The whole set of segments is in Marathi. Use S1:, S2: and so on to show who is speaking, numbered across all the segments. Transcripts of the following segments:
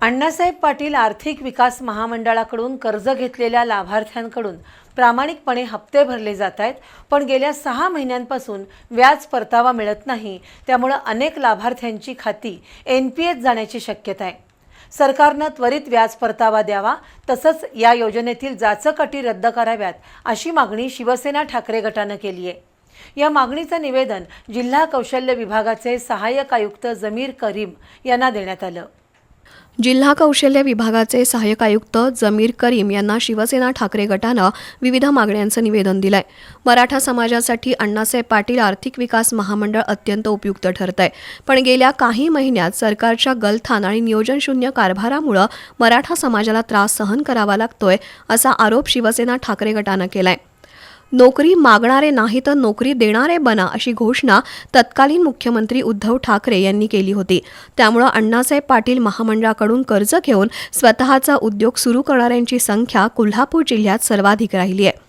S1: अण्णासाहेब पाटील आर्थिक विकास महामंडळाकडून कर्ज घेतलेल्या लाभार्थ्यांकडून प्रामाणिकपणे हप्ते भरले जात आहेत पण गेल्या सहा महिन्यांपासून व्याज परतावा मिळत नाही. त्यामुळं अनेक लाभार्थ्यांची खाती एन पी एस जाण्याची शक्यता आहे. सरकारनं त्वरित व्याज परतावा द्यावा तसंच या योजनेतील जाचक अटी रद्द कराव्यात अशी मागणी शिवसेना ठाकरे गटानं केली आहे. या मागणीचं निवेदन जिल्हा कौशल्य विभागाचे सहाय्यक आयुक्त जमीर करीम यांना देण्यात आलं.
S2: जिल्हा कौशल्य विभागाचे सहाय्यक आयुक्त जमीर करीम यांना शिवसेना ठाकरे गटानं विविध मागण्यांचं निवेदन दिलंय. मराठा समाजासाठी अण्णासाहेब पाटील आर्थिक विकास महामंडळ अत्यंत उपयुक्त ठरत आहे पण गेल्या काही महिन्यात सरकारच्या गलथान आणि नियोजनशून्य कारभारामुळं मराठा समाजाला त्रास सहन करावा लागतोय असा आरोप शिवसेना ठाकरे गटानं केलाय. नोकरी मागणारे नाही तर नोकरी देणारे बना अशी घोषणा तत्कालीन मुख्यमंत्री उद्धव ठाकरे यांनी केली होती. त्यामुळं अण्णासाहेब पाटील महामंडळाकडून कर्ज घेऊन स्वतःचा उद्योग सुरू करणाऱ्यांची संख्या कोल्हापूर जिल्ह्यात सर्वाधिक राहिली आहे.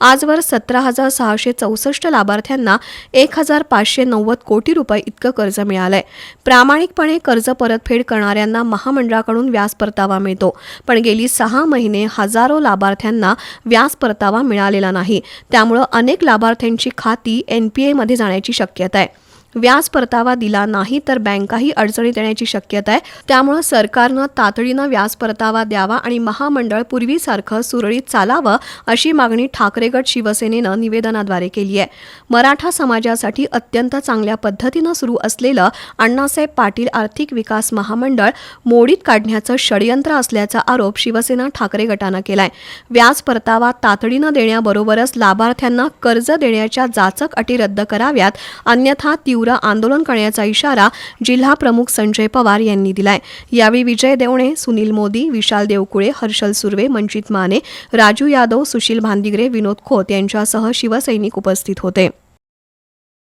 S2: आजवर सतरा हजार सहाशे चौसष्ट लाभार्थ्यांना एक हजार पाचशे नव्वद कोटी रुपये इतकं कर्ज मिळालंय. प्रामाणिकपणे कर्ज परतफेड करणाऱ्यांना महामंडळाकडून व्याज परतावा मिळतो. पण गेली सहा महिने हजारो लाभार्थ्यांना व्याज परतावा मिळालेला नाही. त्यामुळं अनेक लाभार्थ्यांची खाती एन पी एमध्ये जाण्याची शक्यता आहे. व्याज परतावा दिला नाही तर बँकाही अडचणीत येण्याची शक्यता आहे. त्यामुळे सरकारनं तातडीनं व्याज परतावा द्यावा आणि महामंडळ पूर्वीसारखं सुरळीत चालावं अशी मागणी ठाकरे गट शिवसेनेनं निवेदनाद्वारे केली आहे. मराठा समाजासाठी अत्यंत चांगल्या पद्धतीनं सुरू असलेलं अण्णासाहेब पाटील आर्थिक विकास महामंडळ मोडीत काढण्याचं षडयंत्र असल्याचा आरोप शिवसेना ठाकरे गटानं केलाय. व्याज परतावा तातडीनं देण्याबरोबरच लाभार्थ्यांना कर्ज देण्याच्या जाचक अटी रद्द कराव्यात अन्यथा तीव्र आंदोलन करण्याचा इशारा जिल्हा प्रमुख संजय पवार यांनी दिलाय. यावेळी विजय देवणे सुनील मोदी विशाल देवकुळे हर्षल सुर्वे मंचित माने राजू यादव सुशील भांदिगरे विनोद खोत यांच्यासह शिवसैनिक उपस्थित होते.